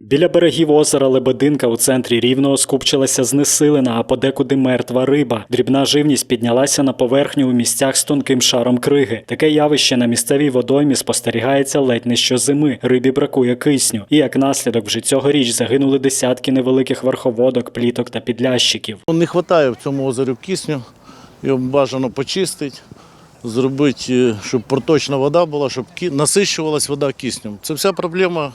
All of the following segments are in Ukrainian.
Біля берегів озера Лебединка у центрі Рівного скупчилася знесилена, а подекуди мертва риба. Дрібна живність піднялася на поверхню у місцях з тонким шаром криги. Таке явище на місцевій водоймі спостерігається ледь не щозими. Рибі бракує кисню. І як наслідок вже цьогоріч загинули десятки невеликих верховодок, пліток та підлящиків. Ну, Не вистачає в цьому озері кисню, його бажано почистити, зробити, е, щоб проточна вода була, щоб насищувалась вода киснем. Це вся проблема,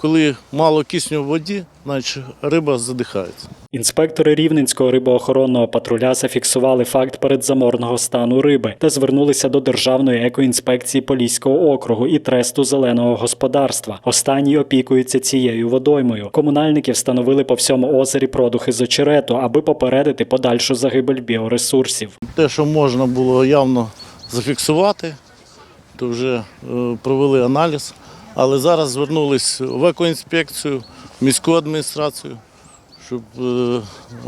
коли мало кисню в воді, значить риба задихається. Інспектори Рівненського рибоохоронного патруля зафіксували факт передзаморного стану риби та звернулися до Державної екоінспекції Поліського округу і тресту зеленого господарства. Останні опікуються цією водоймою. Комунальники встановили по всьому озері продухи з очерету, аби попередити подальшу загибель біоресурсів. Те, що можна було явно зафіксувати, то вже е, провели аналіз. Але зараз звернулись в екоінспекцію, в міську адміністрацію, щоб е, е,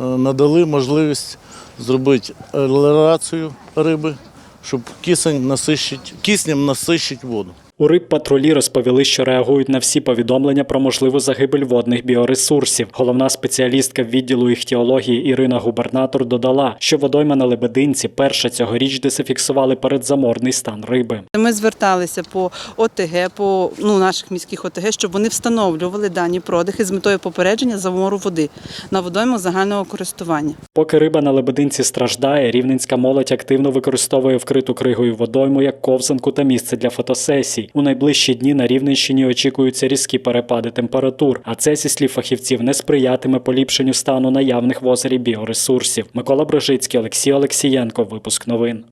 надали можливість зробити аерацію риби, щоб кисень насищить, киснем насищить воду. У рибпатрулі розповіли, що реагують на всі повідомлення про можливу загибель водних біоресурсів. Головна спеціалістка відділу іхтіології Ірина Губернатор додала, що водойма на Лебединці перша цьогоріч, де зафіксували передзаморний стан риби. Ми зверталися по ОТГ, по ну, наших міських ОТГ, щоб вони встановлювали дані продихи з метою попередження замору води на водоймах загального користування. Поки риба на Лебединці страждає, рівненська молодь активно використовує вкриту кригою водойму як ковзанку та місце для фотосесій. У найближчі дні на Рівненщині очікуються різкі перепади температур, а це, зі слів фахівців, не сприятиме поліпшенню стану наявних в озері біоресурсів. Микола Брожицький, Олексій Олексієнко. Випуск новин.